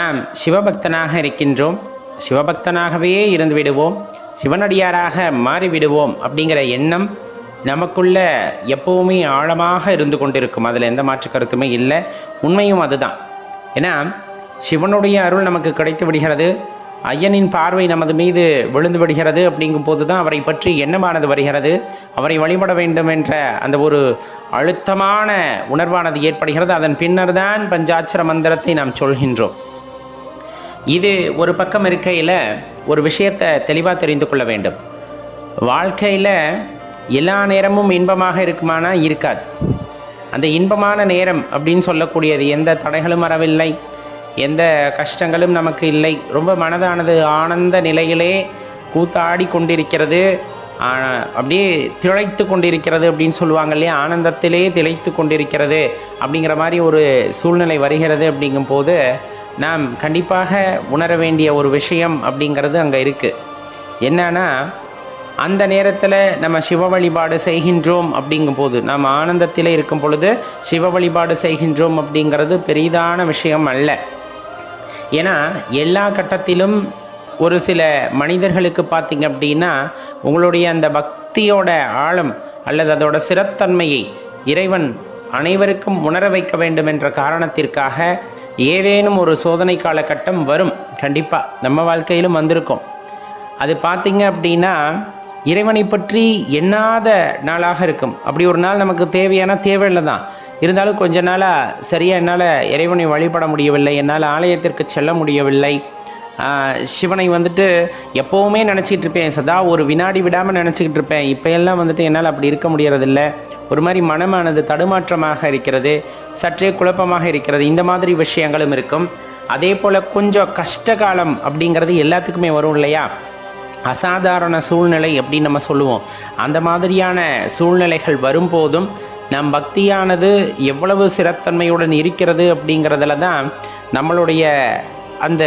நாம் சிவபக்தனாக இருக்கின்றோம் சிவபக்தனாகவே இருந்து விடுவோம் சிவனடியாராக மாறிவிடுவோம் அப்படிங்கிற எண்ணம் நமக்குள்ள எப்பவுமே ஆழமாக இருந்து கொண்டிருக்கும். அதில் எந்த மாற்று கருத்துமே இல்லை. உண்மையும் அதுதான். ஏன்னா சிவனுடைய அருள் நமக்கு கிடைத்து விடுகிறது. ஐயனின் பார்வை நமது மீது விழுந்து விடுகிறது அப்படிங்கும் போது தான் அவரை பற்றி எண்ணமானது வருகிறது. அவரை வழிபட வேண்டும் என்ற அந்த ஒரு அழுத்தமான உணர்வானது ஏற்படுகிறது. அதன் பின்னர் தான் பஞ்சாட்சர மந்திரத்தை நாம் சொல்கின்றோம். இது ஒரு பக்கம் இருக்கையில் ஒரு விஷயத்தை தெளிவாக தெரிந்து கொள்ள வேண்டும். வாழ்க்கையில் எல்லா நேரமும் இன்பமாக இருக்குமானா இருக்காது. அந்த இன்பமான நேரம் அப்படின்னு சொல்லக்கூடியது எந்த தடைகளும் வரவில்லை எந்த கஷ்டங்களும் நமக்கு இல்லை. ரொம்ப மனதானது ஆனந்த நிலையிலே கூத்தாடி கொண்டிருக்கிறது. அப்படியே திளைத்து கொண்டிருக்கிறது அப்படின்னு சொல்லுவாங்க இல்லையா? ஆனந்தத்திலே திளைத்து கொண்டிருக்கிறது அப்படிங்கிற மாதிரி ஒரு சூழ்நிலை வருகிறது அப்படிங்கும்போது நாம் கண்டிப்பாக உணர வேண்டிய ஒரு விஷயம் அப்படிங்கிறது அங்கே இருக்குது என்னன்னா அந்த நேரத்தில் நம்ம சிவ வழிபாடு செய்கின்றோம் அப்படிங்கும்போது நாம் ஆனந்தத்தில் இருக்கும் பொழுது சிவ வழிபாடு செய்கின்றோம் அப்படிங்கிறது பெரிதான விஷயம் அல்ல. ஏன்னா எல்லா கட்டத்திலும் ஒரு சில மனிதர்களுக்கு பார்த்தீங்க அப்படின்னா உங்களுடைய அந்த பக்தியோட ஆழம் அல்லது அதோட சிறத்தன்மையை இறைவன் அனைவருக்கும் உணர வைக்க வேண்டும் என்ற காரணத்திற்காக ஏதேனும் ஒரு சோதனை காலகட்டம் வரும். கண்டிப்பாக நம்ம வாழ்க்கையிலும் வந்திருக்கும். அது பார்த்திங்க அப்படின்னா இறைவனை பற்றி எண்ணாத நாளாக இருக்கும். அப்படி ஒரு நாள் நமக்கு தேவையான தேவையில்லை தான். இருந்தாலும் கொஞ்ச நாளாக சரியாக என்னால் இறைவனை வழிபட முடியவில்லை. என்னால் ஆலயத்திற்கு செல்ல முடியவில்லை. சிவனை வந்துட்டு எப்போவுமே நினச்சிக்கிட்டு இருப்பேன். சதா ஒரு வினாடி விடாமல் நினச்சிக்கிட்டு இருப்பேன். இப்போ எல்லாம் வந்துட்டு என்னால் அப்படி இருக்க முடியறதில்ல. ஒரு மாதிரி மனமானது தடுமாற்றமாக இருக்கிறது. சற்றே குழப்பமாக இருக்கிறது. இந்த மாதிரி விஷயங்களும் இருக்கும். அதே போல் கொஞ்சம் கஷ்டகாலம் அப்படிங்கிறது எல்லாத்துக்குமே வரும் இல்லையா? அசாதாரண சூழ்நிலை அப்படின்னு நம்ம சொல்லுவோம். அந்த மாதிரியான சூழ்நிலைகள் வரும்போதும் நம் பக்தியானது எவ்வளவு சிறத்தன்மையுடன் இருக்கிறது அப்படிங்கிறதுல தான் நம்மளுடைய அந்த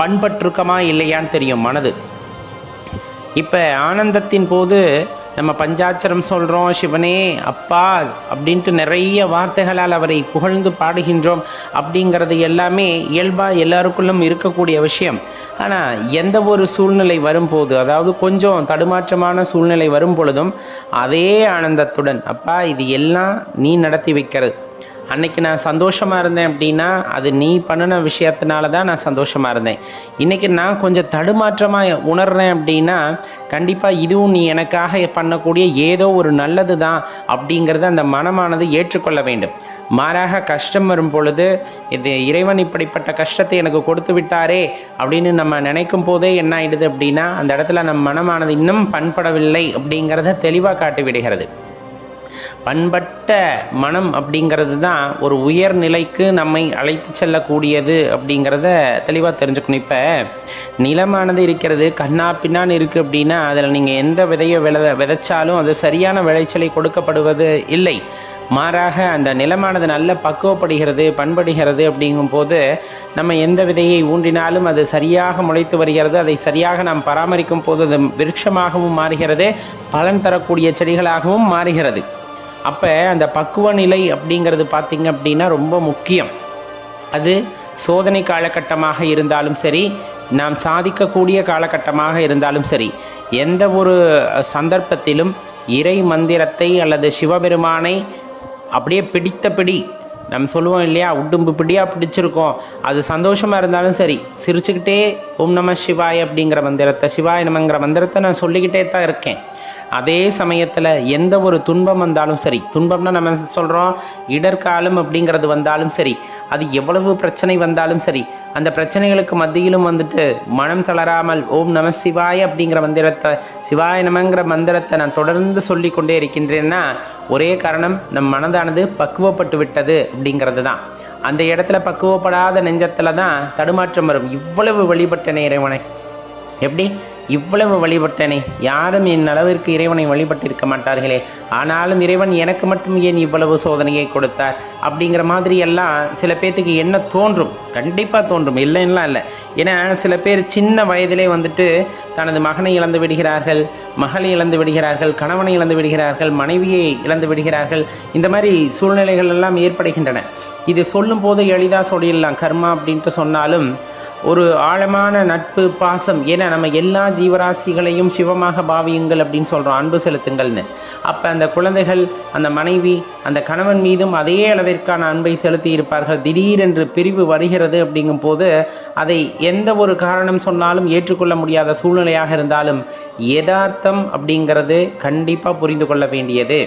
பண்பற்றுக்கமா இல்லையான்னு தெரியும் மனது. இப்போ ஆனந்தத்தின் போது நம்ம பஞ்சாட்சரம் சொல்கிறோம் சிவனே அப்பா அப்படின்ட்டு நிறைய வார்த்தைகளால் அவரை புகழ்ந்து பாடுகின்றோம் அப்படிங்கிறது எல்லாமே இயல்பாக எல்லாருக்குள்ளும் இருக்கக்கூடிய விஷயம். ஆனால் எந்த ஒரு சூழ்நிலை வரும்போது அதாவது கொஞ்சம் தடுமாற்றமான சூழ்நிலை வரும் பொழுதும் அதே ஆனந்தத்துடன் அப்பா இது எல்லாம் நீ நடத்தி வைக்கிறது. அன்னைக்கு நான் சந்தோஷமாக இருந்தேன் அப்படின்னா அது நீ பண்ணின விஷயத்தினால தான் நான் சந்தோஷமாக இருந்தேன். இன்றைக்கி நான் கொஞ்சம் தடுமாற்றமாக உணர்றேன் அப்படின்னா கண்டிப்பாக இதுவும் நீ எனக்காக பண்ணக்கூடிய ஏதோ ஒரு நல்லது தான் அப்படிங்கிறத அந்த மனமானது ஏற்றுக்கொள்ள வேண்டும். மாறாக கஷ்டம் வரும் பொழுது இது இறைவன் இப்படிப்பட்ட கஷ்டத்தை எனக்கு கொடுத்து விட்டாரே அப்படின்னு நம்ம நினைக்கும் போதே என்ன ஆயிடுது அப்படின்னா அந்த இடத்துல நம் மனமானது இன்னும் பண்படவில்லை அப்படிங்கிறத தெளிவாக காட்டி விடுகிறது பண்பட்ட மனம் அப்படிங்கிறது தான் ஒரு உயர்நிலைக்கு நம்மை அழைத்து செல்லக்கூடியது அப்படிங்கிறத தெளிவாக தெரிஞ்சுக்கணும். இப்போ நிலமானது இருக்கிறது கண்ணா பின்னான்னு இருக்குது அப்படின்னா அதில் நீங்கள் எந்த விதையை வித விதைச்சாலும் அது சரியான விளைச்சலை கொடுக்கப்படுவது இல்லை. மாறாக அந்த நிலமானது நல்ல பக்குவப்படுகிறது பண்படுகிறது அப்படிங்கும்போது நம்ம எந்த விதையை ஊன்றினாலும் அது சரியாக முளைத்து வருகிறது அதை சரியாக நாம் பராமரிக்கும் போது அது விருட்சமாகவும் மாறுகிறது பலன் தரக்கூடிய செடிகளாகவும் மாறுகிறது. அப்போ அந்த பக்குவ நிலை அப்படிங்கிறது பார்த்திங்க அப்படின்னா ரொம்ப முக்கியம். அது சோதனை காலகட்டமாக இருந்தாலும் சரி நாம் சாதிக்கக்கூடிய காலகட்டமாக இருந்தாலும் சரி எந்த ஒரு சந்தர்ப்பத்திலும் இறை மந்திரத்தை அல்லது சிவபெருமானை அப்படியே பிடித்த பிடி நம்ம சொல்லுவோம் இல்லையா உடும்பு பிடியாக பிடிச்சிருக்கோம் அது சந்தோஷமாக இருந்தாலும் சரி சிரிச்சுக்கிட்டே ஓம் நம சிவாய் அப்படிங்கிற மந்திரத்தை சிவாய் நமங்கிற மந்திரத்தை நான் சொல்லிக்கிட்டே தான் இருக்கேன். அதே சமயத்தில் எந்த ஒரு துன்பம் வந்தாலும் சரி துன்பம்னா நம்ம சொல்கிறோம் இடர்காலம் அப்படிங்கிறது வந்தாலும் சரி அது எவ்வளவு பிரச்சனை வந்தாலும் சரி அந்த பிரச்சனைகளுக்கு மத்தியிலும் வந்துட்டு மனம் தளராமல் ஓம் நம சிவாய அப்படிங்கிற மந்திரத்தை சிவாய நமங்கிற மந்திரத்தை நான் தொடர்ந்து சொல்லி கொண்டே இருக்கின்றேன்னா ஒரே காரணம் நம் மனதானது பக்குவப்பட்டு விட்டது அப்படிங்கிறது தான். அந்த இடத்துல பக்குவப்படாத நெஞ்சத்தில் தான் தடுமாற்றம் வரும். இவ்வளவு வழிபட்ட இறைவனை. எப்படி? இவ்வளவு வழிபட்டனே. யாரும் என் அளவிற்கு இறைவனை வழிபட்டிருக்க மாட்டார்களே. ஆனாலும் இறைவன் எனக்கு மட்டும் ஏன் இவ்வளவு சோதனையை கொடுத்தார்? அப்படிங்கிற மாதிரி எல்லாம் சில பேர்த்துக்கு என்ன தோன்றும்? கண்டிப்பாக தோன்றும். இல்லைன்னா இல்லை. ஏன்னா சில பேர் சின்ன வயதிலே வந்துட்டு தனது மகனை இழந்து விடுகிறார்கள் மகளை இழந்து விடுகிறார்கள் கணவனை இழந்து விடுகிறார்கள் மனைவியை இழந்து விடுகிறார்கள். இந்த மாதிரி சூழ்நிலைகள் எல்லாம் ஏற்படுகின்றன. இது சொல்லும்போது எளிதாக சொல்லிடலாம். கர்மா அப்படின்ட்டு சொன்னாலும் ஒரு ஆழமான நட்பு பாசம் ஏன்னா நம்ம எல்லா ஜீவராசிகளையும் சிவமாக பாவியுங்கள் அப்படின்னு சொல்கிறோம் அன்பு செலுத்துங்கள்னு. அப்போ அந்த குழந்தைகள் அந்த மனைவி அந்த கணவன் மீதும் அதே அளவிற்கான அன்பை செலுத்தி இருப்பார்கள் திடீரென்று பிரிவு வருகிறது அப்படிங்கும் போது அதை எந்த ஒரு காரணம் சொன்னாலும் ஏற்றுக்கொள்ள முடியாத சூழ்நிலையாக இருந்தாலும் யதார்த்தம் அப்படிங்கிறது கண்டிப்பாக புரிந்து கொள்ள வேண்டியது.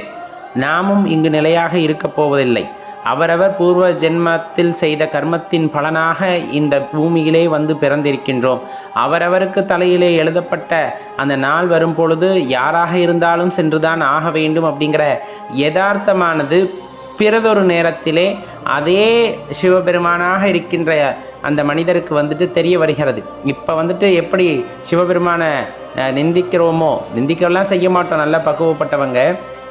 நாமும் இங்கு நிலையாக இருக்கப் போவதில்லை. அவரவர் பூர்வ ஜென்மத்தில் செய்த கர்மத்தின் பலனாக இந்த பூமியிலே வந்து பிறந்திருக்கின்றோம். அவரவருக்கு தலையிலே எழுதப்பட்ட அந்த நாள் வரும் பொழுது யாராக இருந்தாலும் சென்றுதான் ஆக வேண்டும் அப்படிங்கிற யதார்த்தமானது பிறதொரு நேரத்திலே அதே சிவபெருமானாக இருக்கின்ற அந்த மனிதருக்கு வந்துட்டு தெரிய வருகிறது. இப்போ வந்துட்டு எப்படி சிவபெருமானை நிந்திக்கிறோமோ? நிந்திக்கலாம் செய்ய மாட்டோம். நல்லா பக்குவப்பட்டவங்க.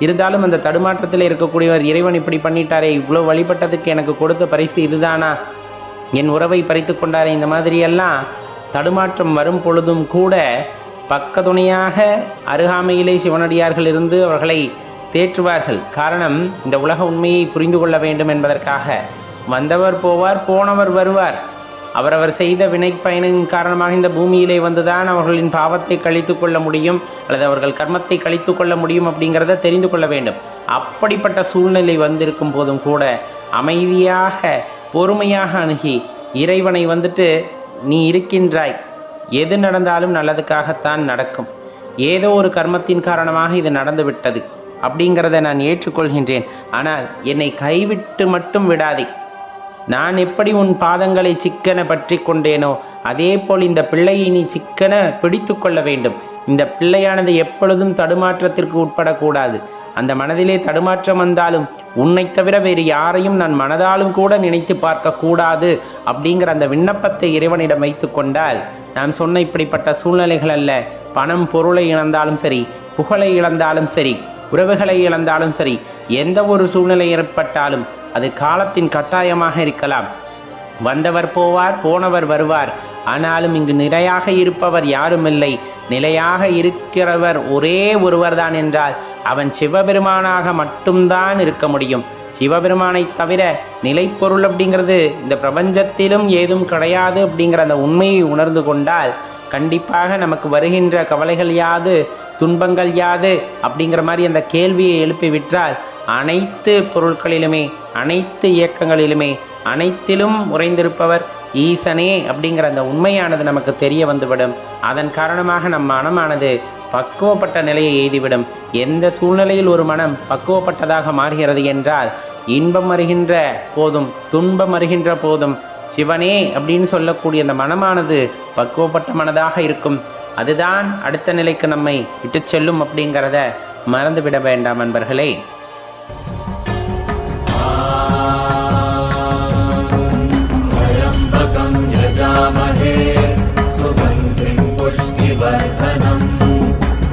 இருந்தாலும் அந்த தடுமாற்றத்தில் இருக்கக்கூடியவர் இறைவன் இப்படி பண்ணிட்டாரே இவ்வளோ வழிபட்டதுக்கு எனக்கு கொடுத்த பரிசு இதுதானா? என் உறவை பறித்து கொண்டாரே இந்த மாதிரியெல்லாம் தடுமாற்றம் வரும் பொழுதும் கூட பக்கத்துணையாக அருகாமையிலே சிவனடியார்கள் இருந்து அவர்களை தேற்றுவார்கள். காரணம் இந்த உலக உண்மையை புரிந்து கொள்ள வேண்டும் என்பதற்காக. வந்தவர் போவார் போனவர் வருவார். அவரவர் செய்த வினை பயனின் காரணமாக இந்த பூமியிலே வந்துதான் அவர்களின் பாவத்தை கழித்து கொள்ள முடியும் அல்லது அவர்கள் கர்மத்தை கழித்து கொள்ள முடியும் அப்படிங்கிறத தெரிந்து கொள்ள வேண்டும். அப்படிப்பட்ட சூழ்நிலை வந்திருக்கும் போதும் கூட அமைதியாக பொறுமையாக அணுகி இறைவனை வந்துட்டு நீ இருக்கின்றாய். எது நடந்தாலும் நல்லதுக்காகத்தான் நடக்கும். ஏதோ ஒரு கர்மத்தின் காரணமாக இது நடந்துவிட்டது. அப்படிங்கிறத நான் ஏற்றுக்கொள்கின்றேன். ஆனால் என்னை கைவிட்டு மட்டும் விடாதே. நான் எப்படி உன் பாதங்களை சிக்கன பற்றி கொண்டேனோ அதே போல் இந்த பிள்ளையை நீ சிக்கன பிடித்து கொள்ள வேண்டும். இந்த பிள்ளையானது எப்பொழுதும் தடுமாற்றத்திற்கு உட்படக்கூடாது. அந்த மனதிலே தடுமாற்றம் வந்தாலும் உன்னை தவிர வேறு யாரையும் நான் மனதாலும் கூட நினைத்து பார்க்கக்கூடாது அப்படிங்கிற அந்த விண்ணப்பத்தை இறைவனிடம் வைத்து கொண்டால் நான் சொன்ன இப்படிப்பட்ட சூழ்நிலைகள் அல்ல. பணம் பொருளை இழந்தாலும் சரி புகழை இழந்தாலும் சரி உறவுகளை இழந்தாலும் சரி எந்த ஒரு சூழ்நிலை ஏற்பட்டாலும் அது காலத்தின் கட்டாயமாக இருக்கலாம். வந்தவர் போவார் போனவர் வருவார். ஆனாலும் இங்கு நிலையாக இருப்பவர் யாருமில்லை நிலையாக இருக்கிறவர் ஒரே ஒருவர்தான் என்றால் அவன் சிவபெருமானாக மட்டும்தான் இருக்க முடியும். சிவபெருமானை தவிர நிலைப்பொருள் அப்படிங்கிறது இந்த பிரபஞ்சத்திலும் ஏதும் கிடையாது அப்படிங்கிற அந்த உண்மையை உணர்ந்து கொண்டால் கண்டிப்பாக நமக்கு வருகின்ற கவலைகள் யாது துன்பங்கள் யாது? அப்படிங்கிற மாதிரி அந்த கேள்வியை எழுப்பி விட்டால் அனைத்து பொருட்களிலுமே அனைத்து இயக்கங்களிலுமே அனைத்திலும் உறைந்திருப்பவர் ஈசனே அப்படிங்கிற அந்த உண்மையானது நமக்கு தெரிய வந்துவிடும். அதன் காரணமாக நம் மனமானது பக்குவப்பட்ட நிலையை எய்திவிடும். எந்த சூழ்நிலையில் ஒரு மனம் பக்குவப்பட்டதாக மாறுகிறது என்றால் இன்பம் வருகின்ற போதும் துன்பம் வருகின்ற போதும் சிவனே அப்படின்னு சொல்லக்கூடிய அந்த மனமானது பக்குவப்பட்ட மனதாக இருக்கும். அதுதான் அடுத்த நிலைக்கு நம்மை இட்டுச் செல்லும் அப்படிங்கிறத மறந்துவிட வேண்டாம் நண்பர்களே त्र्यम्बकं यजामहे सुगन्धिं पुष्टिवर्धनम्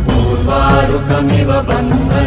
पूर्वारुकमिव बन्धना